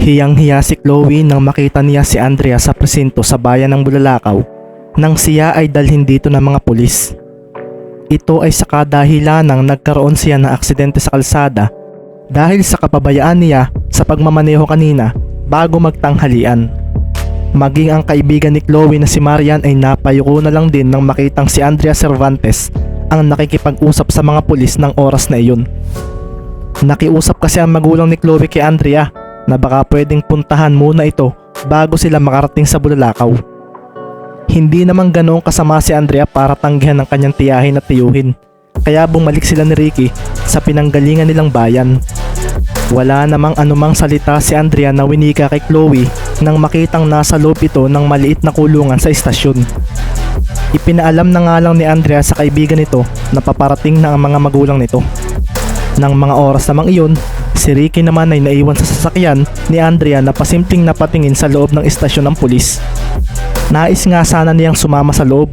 Hiyang-hiya si Chloe nang makita niya si Andrea sa presinto sa bayan ng Bulalakaw nang siya ay dalhin dito ng mga pulis. Ito ay sa kadahilan nang nagkaroon siya ng aksidente sa kalsada dahil sa kapabayaan niya sa pagmamaneho kanina bago magtanghalian. Maging ang kaibigan ni Chloe na si Marian ay napayuko na lang din nang makitang si Andrea Cervantes ang nakikipag-usap sa mga pulis ng oras na iyon. Nakiusap kasi ang magulang ni Chloe kay Andrea na baka pwedeng puntahan muna ito bago sila makarating sa Bulalakaw. Hindi naman ganoong kasama si Andrea para tanggihan ng kanyang tiyahin at tiyuhin. Kaya bumalik sila ni Ricky sa pinanggalingan nilang bayan. Wala namang anumang salita si Andrea na winika kay Chloe nang makitang nasa loob ito ng maliit na kulungan sa istasyon. Ipinaalam na nga lang ni Andrea sa kaibigan nito na paparating na ang mga magulang nito. Nang mga oras namang iyon, si Ricky naman ay naiwan sa sasakyan ni Andrea na pasimpleng napatingin sa loob ng istasyon ng pulis. Nais nga sana niyang sumama sa loob,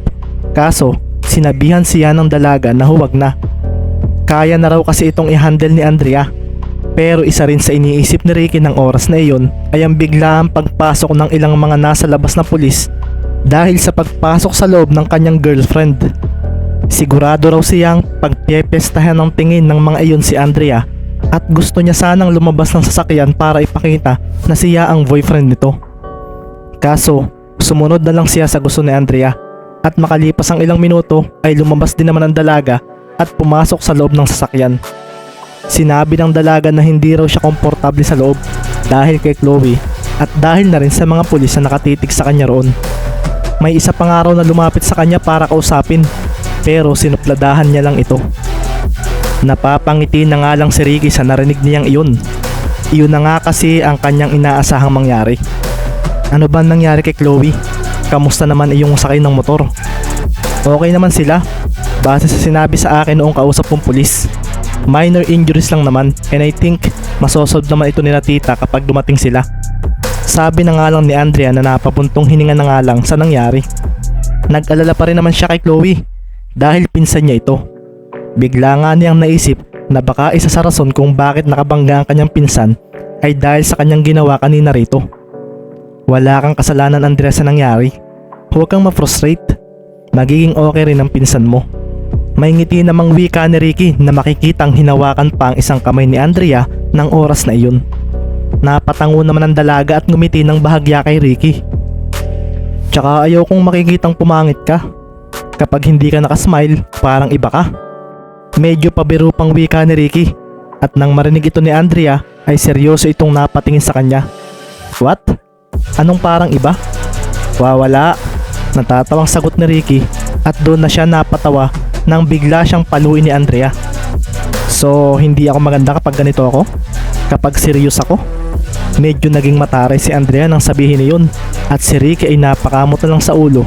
kaso sinabihan siya ng dalaga na huwag na. Kaya na raw kasi itong i-handle ni Andrea. Pero isa rin sa iniisip ni Ricky ng oras na iyon ay ang biglaang pagpasok ng ilang mga nasa labas na pulis dahil sa pagpasok sa loob ng kanyang girlfriend. Sigurado raw siyang pagpiyepestahan ng tingin ng mga iyon si Andrea at gusto niya sanang lumabas ng sasakyan para ipakita na siya ang boyfriend nito. Kaso, sumunod na lang siya sa gusto ni Andrea at makalipas ang ilang minuto ay lumabas din naman ang dalaga at pumasok sa loob ng sasakyan. Sinabi ng dalaga na hindi raw siya komportable sa loob dahil kay Chloe at dahil na rin sa mga pulis na nakatitig sa kanya roon. May isa pang araw na lumapit sa kanya para kausapin pero sinupladahan niya lang ito. Napapangiti na nga lang si Ricky sa narinig niyang iyon. Iyon na nga kasi ang kanyang inaasahang mangyari. Ano ba nangyari kay Chloe? Kamusta naman iyong sakay ng motor? Okay naman sila. Base sa sinabi sa akin noong kausap kong pulis. Minor injuries lang naman and I think masosolve naman ito nila tita kapag dumating sila. Sabi na nga lang ni Andrea na napapuntong hininga na nga lang sa nangyari. Nag-alala pa rin naman siya kay Chloe dahil pinsan niya ito. Bigla nga niyang naisip na baka isa sa rason kung bakit nakabangga ang kanyang pinsan ay dahil sa kanyang ginawa kanina rito. Wala kang kasalanan Andrea sa nangyari. Huwag kang ma-frustrate. Magiging okay rin ang pinsan mo. May ngiti namang wika ni Ricky na makikitang hinawakan pa ang isang kamay ni Andrea ng oras na iyon. Napatango naman ang dalaga at ngumiti ng bahagya kay Ricky. Tsaka ayaw kong makikitang pumangit ka. Kapag hindi ka nakasmile, parang iba ka. Medyo pabiro pang wika ni Ricky at nang marinig ito ni Andrea ay seryoso itong napatingin sa kanya. What? Anong parang iba? Wawala. Natatawang sagot ni Ricky at doon na siya napatawa nang bigla siyang paluin ni Andrea. So, hindi ako maganda kapag ganito ako? Kapag serious ako? Medyo naging mataray si Andrea nang sabihin niyon at si Ricky ay napakamot na lang sa ulo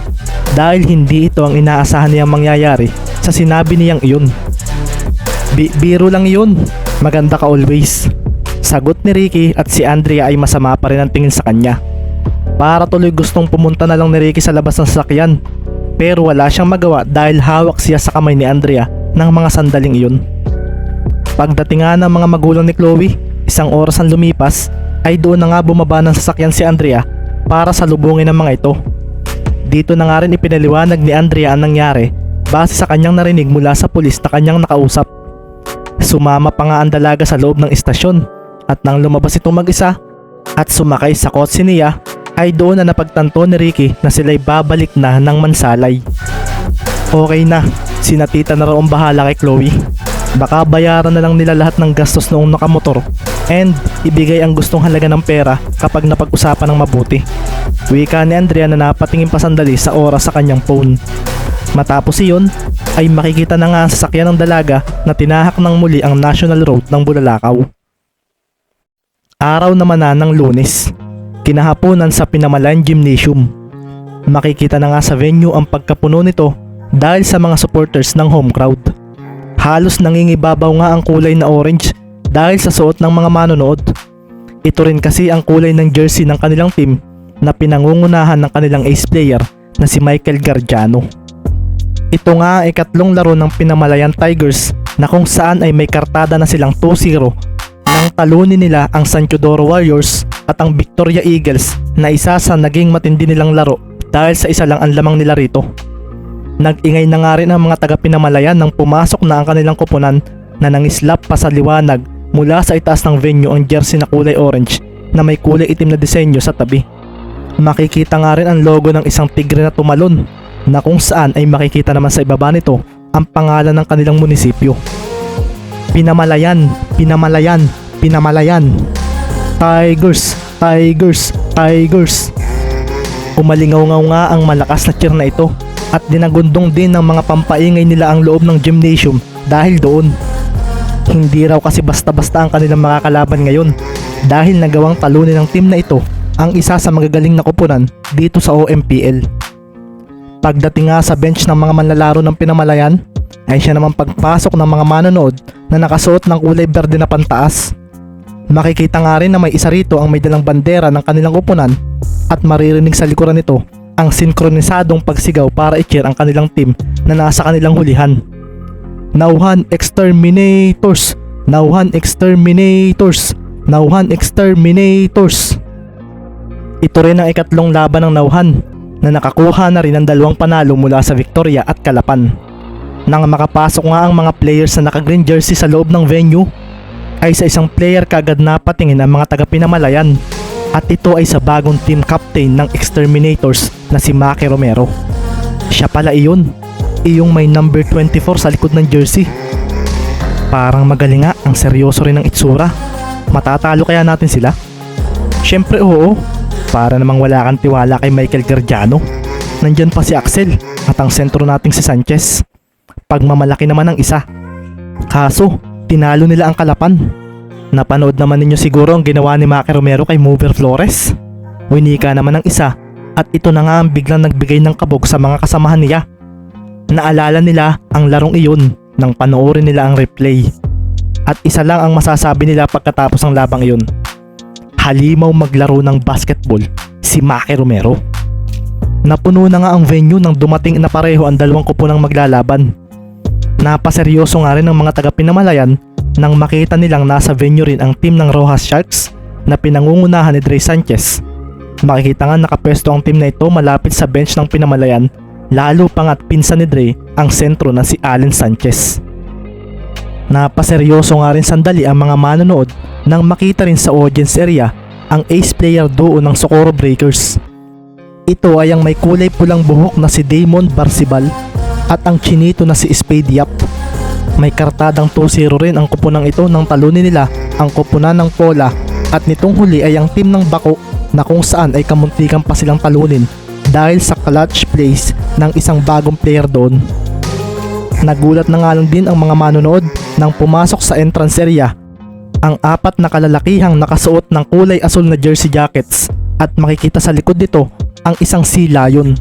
dahil hindi ito ang inaasahan niyang mangyayari sa sinabi niyang iyon. Bi- biro lang yun. Maganda ka always. Sagot ni Ricky at si Andrea ay masama pa rin ang tingin sa kanya. Para tuloy gustong pumunta na lang ni Ricky sa labas ng sasakyan. Pero wala siyang magawa dahil hawak siya sa kamay ni Andrea ng mga sandaling iyon. Pagdating nga ng mga magulang ni Chloe, isang oras ang lumipas, ay doon na nga bumaba ng sasakyan si Andrea para salubungin ang mga ito. Dito na nga rin ipinaliwanag ni Andrea ang nangyari base sa kanyang narinig mula sa pulis na kanyang nakausap. Sumama pa nga ang dalaga sa loob ng istasyon at nang lumabas itong mag-isa at sumakay sa kotse niya ay doon na napagtanto ni Ricky na sila'y babalik na ng mansalay. Okay na, sina tita na raw ang bahala kay Chloe. Baka bayaran na lang nila lahat ng gastos noong nakamotor and ibigay ang gustong halaga ng pera kapag napag-usapan ng mabuti. Wika ni Andrea na napatingin pa sandali sa oras sa kanyang phone. Matapos iyon, ay makikita na nga ang sasakyan ng dalaga na tinahak ng muli ang National Road ng Bulalakaw. Araw naman na ng lunes, kinahaponan sa Pinamalan Gymnasium. Makikita na nga sa venue ang pagkapuno nito dahil sa mga supporters ng home crowd. Halos nangingibabaw nga ang kulay na orange dahil sa suot ng mga manonood. Ito rin kasi ang kulay ng jersey ng kanilang team na pinangungunahan ng kanilang ace player na si Michael Gargiano. Ito nga ay katlong laro ng Pinamalayan Tigers na kung saan ay may kartada na silang 2-0 nang talunin nila ang San Teodoro Warriors at ang Victoria Eagles na isa sa naging matindi nilang laro dahil sa isa lang ang lamang nila rito. Nag-ingay na nga rin ang mga taga-pinamalayan nang pumasok na ang kanilang kupunan na nangislap pa sa liwanag mula sa itaas ng venue ang jersey na kulay orange na may kulay itim na disenyo sa tabi. Makikita nga rin ang logo ng isang tigre na tumalon na kung saan ay makikita naman sa ibaba nito ang pangalan ng kanilang munisipyo. Pinamalayan, Pinamalayan, Pinamalayan. Tigers, Tigers, Tigers. Umalingaw-ngaw nga ang malakas na cheer na ito at dinagundong din ng mga pampaingay nila ang loob ng gymnasium dahil doon. Hindi raw kasi basta-basta ang kanilang makakalaban ngayon dahil nagawang talunin ng team na ito ang isa sa magagaling na kupunan dito sa OMPL. Pagdating nga sa bench ng mga manlalaro ng pinamalayan, ay siya naman pagpasok ng mga manonood na nakasuot ng kulay berde na pantaas. Makikita nga rin na may isa rito ang may dalang bandera ng kanilang kupunan at maririnig sa likuran nito ang sinkronisadong pagsigaw para i-cheer ang kanilang team na nasa kanilang hulihan. Nauhan Exterminators! Nauhan Exterminators! Nauhan Exterminators! Ito rin ang ikatlong laban ng Nauhan na nakakuha na rin ng dalawang panalo mula sa Victoria at Kalapan. Nang makapasok nga ang mga players na naka-green jersey sa loob ng venue, ay sa isang player kagad napatingin ang mga taga-pinamalayan at ito ay sa bagong team captain ng Exterminators na si Maki Romero. Siya pala iyon, iyong may number 24 sa likod ng jersey. Parang magaling nga ang seryoso rin ng itsura. Matatalo kaya natin sila? Syempre oo, para namang wala kang tiwala kay Michael Gargiano. Nandyan pa si Axel at ang sentro nating si Sanchez. Pagmamalaki naman ang isa. Kaso, tinalo nila ang kalapan. Napanood naman ninyo siguro ang ginawa ni Maki Romero kay Mover Flores. Winika naman ng isa at ito na nga ang biglang nagbigay ng kabog sa mga kasamahan niya. Naalala nila ang larong iyon nang panoorin nila ang replay. At isa lang ang masasabi nila pagkatapos ng labang iyon. Halimaw maglaro ng basketball si Maki Romero. Napuno na nga ang venue nang dumating na pareho ang dalawang kupunang maglalaban. Napaseryoso nga rin ng mga taga-pinamalayan nang makita nilang nasa venue rin ang team ng Rojas Sharks na pinangungunahan ni Dre Sanchez. Makikita nga nakapwesto ang team na ito malapit sa bench ng pinamalayan lalo pa nga't pinsan ni Dre ang sentro na si Allen Sanchez. Napaseryoso nga rin sandali ang mga manonood nang makita rin sa audience area ang ace player duo ng Socorro Breakers. Ito ay ang may kulay pulang buhok na si Damon Barsibal at ang chinito na si Spade Yap. May kartadang 2-0 rin ang kupunan ito nang talunin nila ang kupunan ng Pola at nitong huli ay ang team ng Bako na kung saan ay kamuntikan pa silang talunin dahil sa clutch plays ng isang bagong player doon. Nagulat na nga lang din ang mga manonood nang pumasok sa entrance area ang apat na kalalakihang nakasuot ng kulay asul na jersey jackets at makikita sa likod nito ang isang sea lion.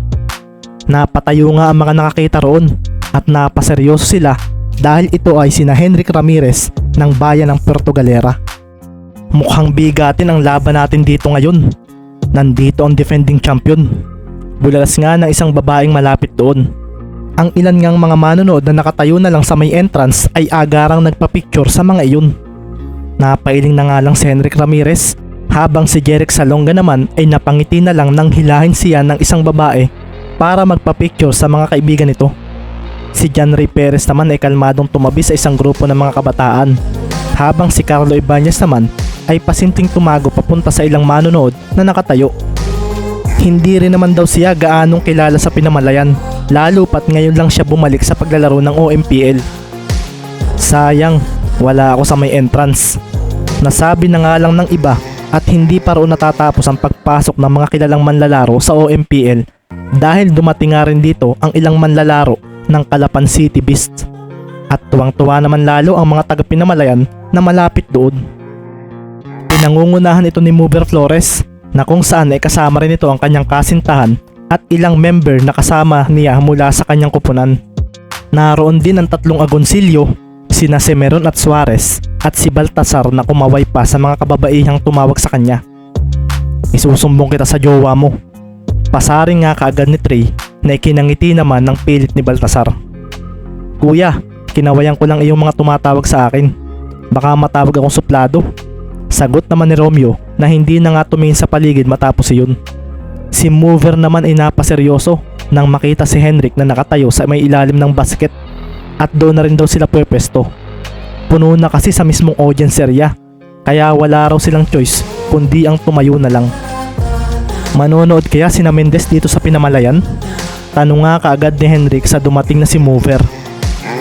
Napatayo nga ang mga nakakita roon at napaseryoso sila dahil ito ay sina Henrik Ramirez ng bayan ng Puerto Galera. Mukhang bigatin ang laban natin dito ngayon. Nandito ang defending champion. Bulalas nga ng isang babaeng malapit doon. Ang ilan ngang mga manonood na nakatayo na lang sa may entrance ay agarang nagpa-picture sa mga iyon. Napailing na nga lang si Henrik Ramirez habang si Jeric Salonga naman ay napangiti na lang nang hilahin siya ng isang babae para magpa-picture sa mga kaibigan nito. Si John Ray Perez naman ay kalmadong tumabi sa isang grupo ng mga kabataan habang si Carlo Ibanez naman ay pasimpleng tumago papunta sa ilang manonood na nakatayo. Hindi rin naman daw siya gaanong kilala sa pinamalayan lalo pat ngayon lang siya bumalik sa paglalaro ng OMPL. Sayang, wala ako sa may entrance. Nasabi na nga lang ng iba at hindi pa roon natatapos ang pagpasok ng mga kilalang manlalaro sa OMPL dahil dumating nga rin dito ang ilang manlalaro ng Calapan City Beast. At tuwang-tuwa naman lalo ang mga taga-pinamalayan na malapit doon. Pinangungunahan ito ni Mover Flores na kung saan ay kasama rin ito ang kanyang kasintahan at ilang member na kasama niya mula sa kanyang kupunan. Naroon din ang tatlong agonsilyo, sina Semeron at Suarez at si Baltasar na kumaway pa sa mga kababaihang tumawag sa kanya. Isusumbong kita sa jowa mo. Pasaring nga kaagad ni Trey na ikinangiti naman ng pilit ni Baltasar. Kuya, kinawayan ko lang iyong mga tumatawag sa akin. Baka matawag akong suplado. Sagot naman ni Romeo na hindi na nga tumingin sa paligid matapos iyon. Si Mover naman ay napaseryoso nang makita si Henrik na nakatayo sa may ilalim ng basket at doon na rin daw sila pwepesto. Puno na kasi sa mismong audience area kaya wala raw silang choice kundi ang tumayo na lang. Manonood kaya si na Mendez dito sa pinamalayan? Tanong nga kaagad ni Henrik sa dumating na si Mover.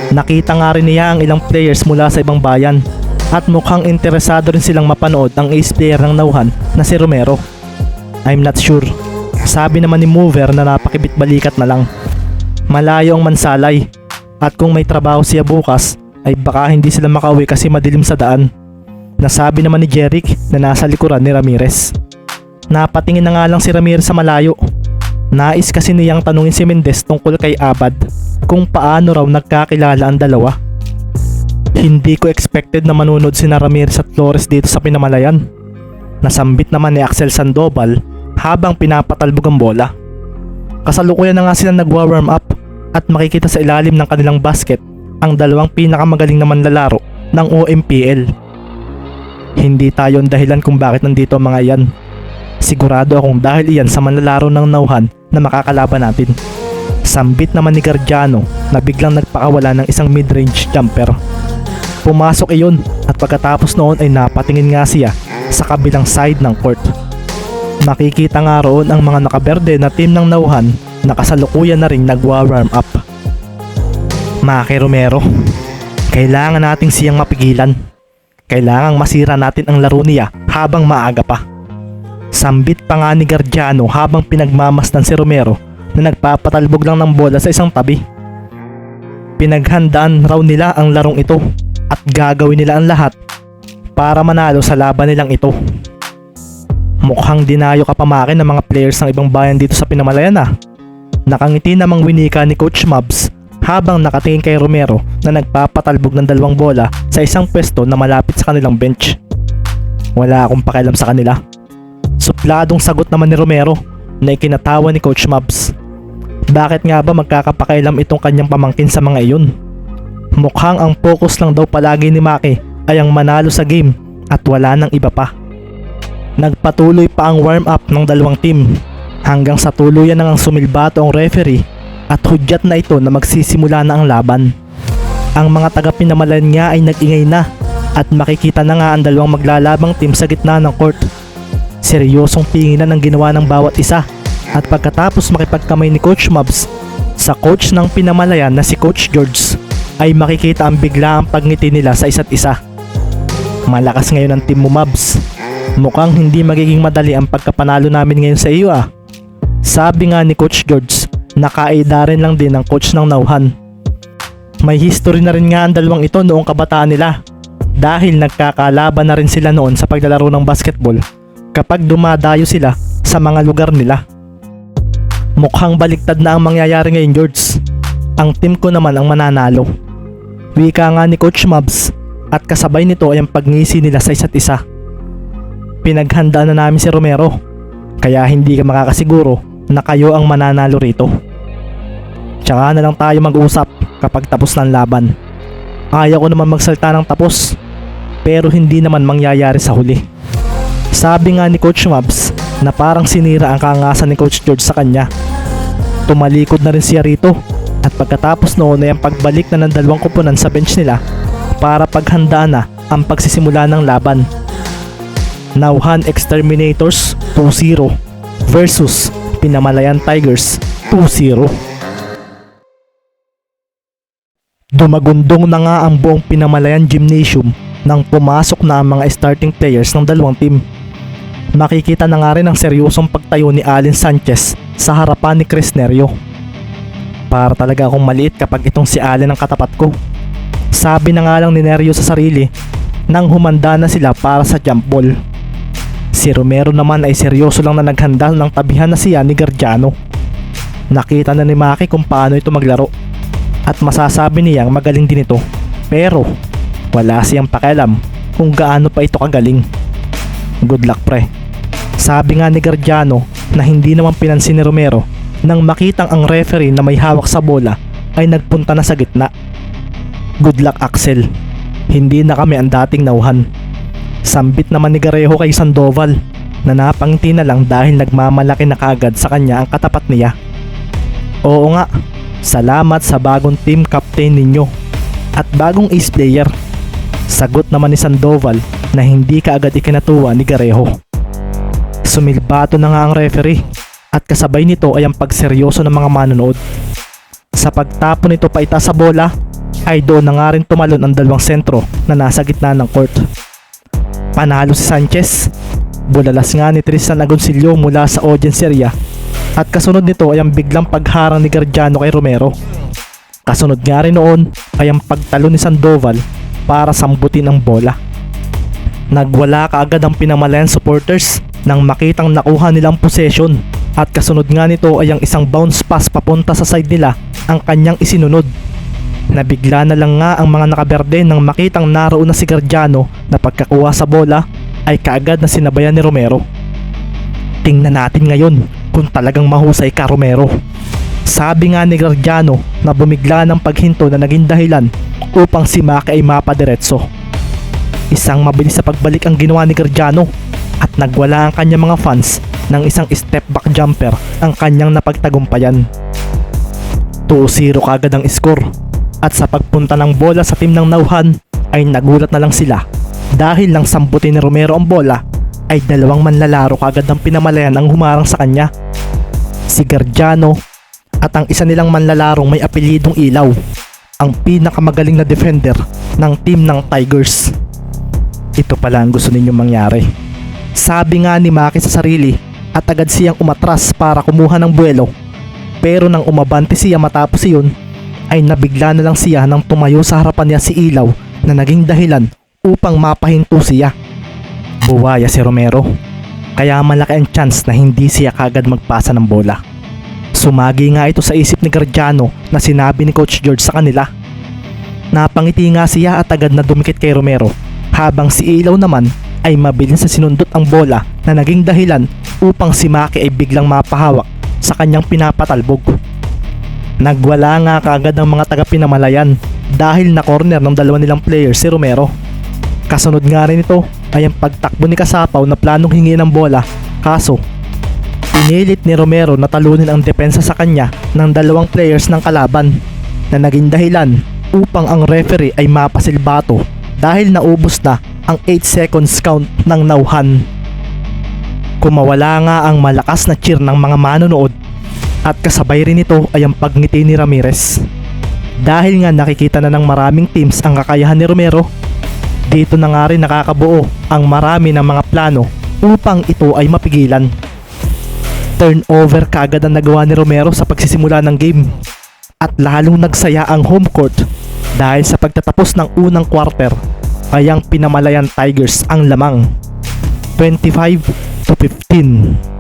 Nakita nga rin niya ang ilang players mula sa ibang bayan at mukhang interesado rin silang mapanood ang ace player ng nauhan na si Romero. I'm not sure. Sabi naman ni Mover na napakibit balikat na lang. Malayo ang mansalay at kung may trabaho siya bukas ay baka hindi sila makauwi kasi madilim sa daan. Nasabi naman ni Jeric na nasa likuran ni Ramirez. Napatingin na nga lang si Ramirez sa malayo. Nais kasi niyang tanungin si Mendez tungkol kay Abad kung paano raw nagkakilala ang dalawa. Hindi ko expected na manunod si Ramirez at Flores dito sa pinamalayan. Nasambit naman ni Axel Sandoval habang pinapatalbog ang bola. Kasalukuyan na nga sila nagwa-warm up at makikita sa ilalim ng kanilang basket ang dalawang pinakamagaling na manlalaro ng OMPL. Hindi tayo ang dahilan kung bakit nandito ang mga yan. Sigurado akong dahil iyan sa manlalaro ng nauhan na makakalaban natin. Sambit naman ni Gardiano na biglang nagpakawala ng isang mid-range jumper. Pumasok iyon at pagkatapos noon ay napatingin nga siya sa kabilang side ng court. Makikita nga roon ang mga nakaberde na team ng nauhan na kasalukuyan na rin nagwa-warm up. Maki Romero, kailangan nating siyang mapigilan. Kailangang masira natin ang laro niya habang maaga pa. Sambit pa nga ni Gardiano habang pinagmamasdan si Romero na nagpapatalbog lang ng bola sa isang tabi. Pinaghandaan raw nila ang larong ito at gagawin nila ang lahat para manalo sa laban nilang ito. Mukhang dinayo ka pamakin ng mga players ng ibang bayan dito sa Pinamalayan ah. Nakangiti namang winika ni Coach Mabs habang nakatingin kay Romero na nagpapatalbog ng dalawang bola sa isang pwesto na malapit sa kanilang bench. Wala akong pakialam sa kanila. Supladong sagot naman ni Romero na ikinatawa ni Coach Mabs. Bakit nga ba magkakapakailam itong kanyang pamangkin sa mga iyon? Mukhang ang focus lang daw palagi ni Maki ay ang manalo sa game at wala nang iba pa. Nagpatuloy pa ang warm up ng dalawang team hanggang sa tuluyan nang sumilbato ang referee at hudyat na ito na magsisimula na ang laban. Ang mga taga pinamalan niya ay nagingay na at makikita na nga ang dalawang maglalabang team sa gitna ng court Seryosong tinginan ang ginawa ng bawat isa at pagkatapos makipagkamay ni Coach Mabs sa coach ng pinamalayan na si Coach George ay makikita ang bigla ang pagngiti nila sa isa't isa. Malakas ngayon ang team mo Mabs. Mukhang hindi magiging madali ang pagkapanalo namin ngayon sa iyo ah. Sabi nga ni Coach George, nakaida rin lang din ang coach ng Nauhan. May history na rin nga ang dalawang ito noong kabataan nila dahil nagkakalaban na rin sila noon sa paglalaro ng basketball kapag dumadayo sila sa mga lugar nila. Mukhang baliktad na ang mangyayari ngayon George. Ang team ko naman ang mananalo. Wika nga ni Coach Mabs at kasabay nito ay ang pagngisi nila sa isa't isa. Pinaghandaan na namin si Romero kaya hindi ka makakasiguro na kayo ang mananalo rito. Tsaka na lang tayo mag-usap kapag tapos ng laban. Ayaw ko naman magsalta ng tapos pero hindi naman mangyayari sa huli. Sabi nga ni Coach Mabs na parang sinira ang kaangasan ni Coach George sa kanya. Tumalikod na rin siya rito at pagkatapos noon ay ang pagbalik na ng dalawang kupunan sa bench nila para paghandaan na ang pagsisimula ng laban. Nauhan Exterminators 2-0 versus Pinamalayan Tigers 2-0. Dumagundong na nga ang buong Pinamalayan Gymnasium nang pumasok na ang mga starting players ng dalawang team. Makikita na nga rin ang seryosong pagtayo ni Alin Sanchez sa harapan ni Chris Nerio. Para talaga akong maliit kapag itong si Allen ang katapat ko. Sabi na nga lang ni Nerio sa sarili nang humanda na sila para sa jump ball. Si Romero naman ay seryoso lang na naghanda ng tabihan na siya ni Gardiano. Nakita na ni Maki kung paano ito maglaro at masasabi niyang magaling din ito. Pero wala siyang pakialam kung gaano pa ito kagaling. Good luck pre. Sabi nga ni Gardiano na hindi naman pinansin ni Romero nang makitang ang referee na may hawak sa bola ay nagpunta na sa gitna. Good luck Axel. Hindi na kami ang dating nauhan. Sambit naman ni Garejo kay Sandoval na napangiti na lang dahil nagmamalaki na kagad sa kanya ang katapat niya. Oo nga, salamat sa bagong team captain ninyo at bagong ace player. Sagot naman ni Sandoval na hindi kaagad ikinatuwa ni Garejo. Sumilbato na nga ang referee at kasabay nito ay ang pagseryoso ng mga manonood. Sa pagtapon nito pa ita sa bola, ay doon na nga rin tumalon ang dalawang sentro na nasa gitna ng court. Panalo si Sanchez. Bulalas nga ni Tristan Agoncillo mula sa audience area at kasunod nito ay ang biglang pagharang ni Gardiano kay Romero. Kasunod nga rin noon ay ang pagtalo ni Sandoval para sambutin ang bola. Nagwala kaagad ang pinamalayan supporters nang makitang nakuha nilang possession at kasunod nga nito ay ang isang bounce pass papunta sa side nila ang kanyang isinunod. Nabigla na lang nga ang mga nakaberde nang makitang naroon na si Gardiano na pagkakuha sa bola ay kaagad na sinabayan ni Romero. Tingnan natin ngayon kung talagang mahusay ka Romero. Sabi nga ni Gardiano na bumigla ng paghinto na naging dahilan upang si Maki ay mapadiretso. Isang mabilis sa pagbalik ang ginawa ni Gardiano at nagwala ang kanyang mga fans ng isang step back jumper ang kanyang napagtagumpayan. 2-0 kagad ang score at sa pagpunta ng bola sa team ng Nauhan ay nagulat na lang sila dahil lang sambutin ni Romero ang bola ay dalawang manlalaro kagad ng pinamalayan ang humarang sa kanya. Si Gardiano at ang isa nilang manlalarong may apelyidong ilaw ang pinakamagaling na defender ng team ng Tigers. Ito pala ang gusto ninyong mangyari. Sabi nga ni Maki sa sarili at agad siyang umatras para kumuha ng buwelo. Pero nang umabante siya matapos iyon, ay nabigla na lang siya nang tumayo sa harapan niya si Ilaw na naging dahilan upang mapahinto siya. Buwaya si Romero. Kaya malaki ang chance na hindi siya kagad magpasa ng bola. Sumagi nga ito sa isip ni Gardiano na sinabi ni Coach George sa kanila. Napangiti nga siya at agad na dumikit kay Romero habang si Ilaw naman ay mabilis na sinundot ang bola na naging dahilan upang si Maki ay biglang mapahawak sa kanyang pinapatalbog. Nagwala nga kaagad ang mga taga-pinamalayan dahil na corner ng dalawa nilang player si Romero. Kasunod nga rin ito ay ang pagtakbo ni Kasapaw na planong hingi ng bola kaso pinilit ni Romero na talunin ang depensa sa kanya ng dalawang players ng kalaban na naging dahilan upang ang referee ay mapasilbato dahil naubos na ang 8 seconds count ng nauhan. Kumawala nga ang malakas na cheer ng mga manonood at kasabay rin ito ay ang pagngiti ni Ramirez. Dahil nga nakikita na ng maraming teams ang kakayahan ni Romero, dito na nga rin nakakabuo ang marami ng mga plano upang ito ay mapigilan. Turnover kaagad ang nagawa ni Romero sa pagsisimula ng game at lalong nagsaya ang home court dahil sa pagtatapos ng unang quarter ay ang pinamalayan Tigers ang lamang 25 to 15.